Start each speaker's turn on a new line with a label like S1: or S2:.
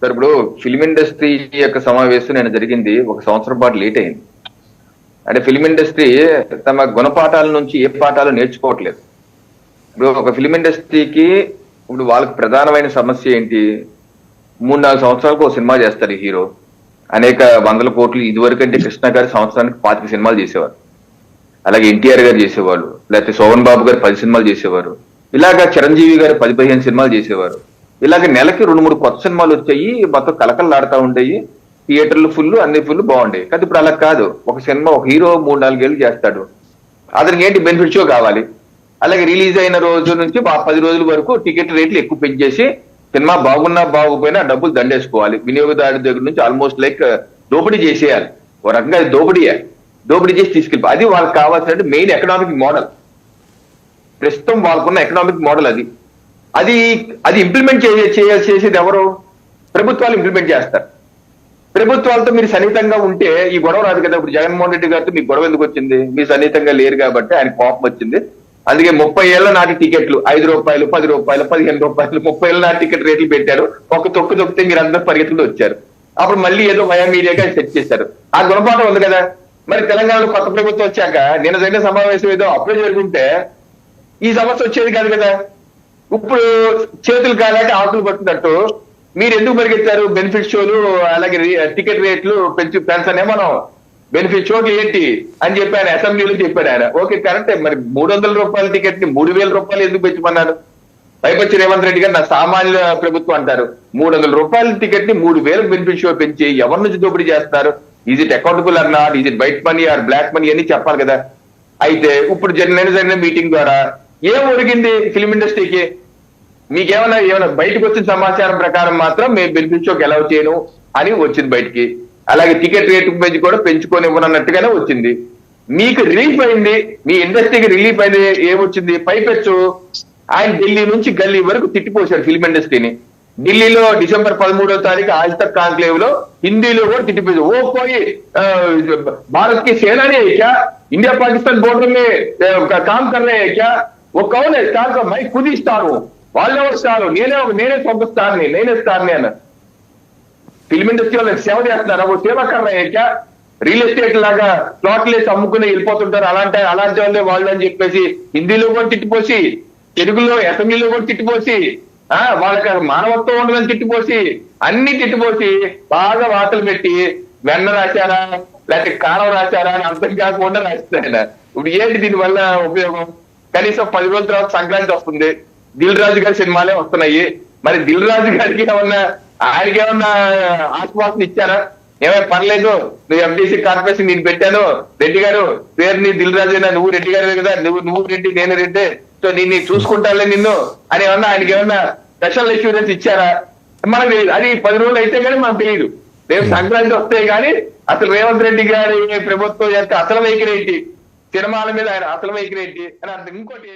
S1: Sir ఇప్పుడు film industry యొక్క సమావేశం నేను జరిగింది. ఒక సంవత్సరం పాటు లేట్ అయింది. అంటే ఫిల్మ్ ఇండస్ట్రీ తమ గుణపాఠాల నుంచి ఏ పాఠాలు నేర్చుకోవట్లేదు. ఇప్పుడు ఒక ఫిల్మ్ ఇండస్ట్రీకి ఇప్పుడు వాళ్ళకి ప్రధానమైన సమస్య ఏంటి? మూడు నాలుగు సంవత్సరాలకు ఒక సినిమా చేస్తారు హీరో. అనేక వందల కోట్లు ఇదివరకు అంటే కృష్ణ గారి సంవత్సరానికి పాతిక సినిమాలు చేసేవారు. అలాగే ఎన్టీఆర్ గారు చేసేవాళ్ళు. లేకపోతే శోభన్ బాబు గారు పది సినిమాలు చేసేవారు. ఇలాగా చిరంజీవి గారు పది పదిహేను సినిమాలు చేసేవారు. ఇలాగ నెలకి రెండు మూడు కొత్త సినిమాలు వచ్చాయి మొత్తం కలకలలాడుతూ ఉండేవి థియేటర్లు ఫుల్ అన్ని ఫుల్ బాగుండేవి కానీ ఇప్పుడు అలా కాదు. ఒక సినిమా ఒక హీరో మూడు నాలుగేళ్ళు చేస్తాడు. అతనికి ఏంటి బెనిఫిట్ షో కావాలి? అలాగే రిలీజ్ అయిన రోజు నుంచి పది రోజుల వరకు టికెట్ రేట్లు ఎక్కువ పెంచేసి సినిమా బాగున్నా బాగుపోయినా డబ్బులు దండేసుకోవాలి. వినియోగదారు దగ్గర నుంచి ఆల్మోస్ట్ లైక్ uh, దోపిడీ చేసేయాలి. ఒక రకంగా అది దోపిడీయే దోపిడీ చేసి తీసుకెళ్ళి అది వాళ్ళకి కావాల్సిన మెయిన్ ఎకనామిక్ మోడల్ ప్రస్తుతం వాళ్ళకున్న ఎకనామిక్ మోడల్ అది. అది అది ఇంప్లిమెంట్ చేయాల్సి చేసేది ఎవరు? ప్రభుత్వాలు ఇంప్లిమెంట్ చేస్తారు. ప్రభుత్వాలతో మీరు సన్నిహితంగా ఉంటే ఈ గొడవ రాదు కదా. ఇప్పుడు జగన్మోహన్ రెడ్డి గారితో మీకు గొడవ ఎందుకు వచ్చింది? మీరు సన్నిహితంగా లేరు కాబట్టి ఆయన కోపం వచ్చింది. అందుకే ముప్పై ఏళ్ళ నాటి టికెట్లు ఐదు రూపాయలు పది రూపాయలు పదిహేను రూపాయలు ముప్పై ఏళ్ళ నాటి టికెట్ రేట్లు పెట్టారు. ఒక తొక్కు తొక్కితే మీరు అందరూ పరిగెత్తులు వచ్చారు. అప్పుడు మళ్ళీ ఏదో వయా మీడియాగా సెట్ చేశారు. ఆ గుణపాఠం ఉంది కదా. మరి తెలంగాణలో కొత్త ప్రభుత్వం వచ్చాక నిన్న జరిగిన సమావేశం ఏదో అప్లై జరుగుంటే ఈ సమస్య వచ్చేది కాదు కదా. ఇప్పుడు చేతులు కాలాక ఆకులు పట్టినట్టు. మీరు ఎందుకు పరిగెత్తారు? బెనిఫిట్ షోలు అలాగే టికెట్ రేట్లు పెంచి పెంచనే మనం. బెనిఫిట్ షోలు ఏంటి? అని చెప్పి ఆయన అసెంబ్లీలో చెప్పాడు ఆయన. ఓకే కరెక్టే. మరి మూడు వందల రూపాయల టికెట్ని మూడు వేల రూపాయలు ఎందుకు పెంచమన్నారు? పైపచ్చి రేవంత్ రెడ్డి గారు నా సామాన్య ప్రభుత్వం అంటారు. మూడు వందల రూపాయల టికెట్ని మూడు వేల బెనిఫిట్ షో పెంచి ఎవరి నుంచి దోపిడీ చేస్తారు is it accountable or not is it white money or black money అని చెప్పాలి కదా. అయితే ఇప్పుడు జరిగిన జరిగిన మీటింగ్ ద్వారా ఏం ఒరిగింది ఫిలిం ఇండస్ట్రీకి మీకేమైనా ఏమైనా బయటకు వచ్చిన సమాచారం ప్రకారం మాత్రం మేము బెనిఫిట్ షోకి ఎలా చేయను అని వచ్చింది బయటికి అలాగే టికెట్ రేటు పెంచి కూడా పెంచుకొని ఇవ్వనన్నట్టుగానే వచ్చింది మీకు రిలీఫ్ అయింది మీ ఇండస్ట్రీకి రిలీఫ్ అయింది ఏమొచ్చింది పైపెచ్చు ఆయన ఢిల్లీ నుంచి గల్లీ వరకు తిట్టిపోశాడు ఫిల్మ్ ఇండస్ట్రీని ఢిల్లీలో డిసెంబర్ పదమూడో తారీఖు ఆజ్ తక్ కాంక్లేవ్ లో హిందీలో కూడా తిట్టిపోయింది ఓ పోయి ఆ, भारत की सेना ने क्या इंडिया पाकिस्तान बॉर्डर में आ, काम कर रहे हैं क्या वो कौन है स्टार का मैं खुद ही स्टार हूँ వాళ్ళే ఒక స్టార్ నేనే నేనే సొంత స్టార్ ని నేనే స్టార్ ని అన్న ఫిల్మ్ ఇండస్ట్రీ వాళ్ళకి సేవ చేస్తున్నారా ఓ సేవ కర్రయ్యా రియల్ ఎస్టేట్ లాగా ప్లాట్లు వేసి అమ్ముకుని వెళ్ళిపోతుంటారు అలాంటి అలాంటి వాళ్ళే వాళ్ళు అని చెప్పేసి హిందీలో కూడా తిట్టిపోసి తెలుగులో అసెంబ్లీలో కూడా తిట్టిపోసి ఆ వాళ్ళకి మానవత్వం ఉండదని తిట్టిపోసి అన్ని తిట్టిపోసి బాగా వార్తలు పెట్టి వెన్న రాశారా లేకపోతే కారం రాశారా అని అర్థం కాకుండా రాస్తారు ఆయన ఇప్పుడు ఏంటి దీని వల్ల ఉపయోగం కనీసం పది రోజుల తర్వాత సంక్రాంతి వస్తుంది. దిల్ రాజు గారి సినిమాలే వస్తున్నాయి. మరి దిల్ రాజు గారికి ఏమన్నా ఆయనకి ఏమన్నా ఆశ్వాసన ఇచ్చారా? ఏమైనా పర్లేదు. నువ్వు ఎంబీసీ కార్పొరేషన్ నేను పెట్టాను. రెడ్డి గారు పేరు నీ దిల్ రాజు నువ్వు రెడ్డి గారు కదా. నువ్వు నువ్వు రెడ్డి నేను రెడ్డి. సో నేను చూసుకుంటానులే నిన్ను అని ఏమన్నా ఆయనకి ఏమన్నా స్పెషల్ ఇన్సూరెన్స్ ఇచ్చారా? మనకు తెలియదు అది పది రోజులు అయితే కానీ మనకు తెలియదు రేపు సంక్రాంతి వస్తే కానీ అసలు రేవంత్ రెడ్డి గారి ప్రభుత్వం యొక్క అసలు వైఖరి ఏంటి? సినిమాల మీద ఆయన అసలు వైఖరి ఏంటి అని అర్థం ఇంకోటి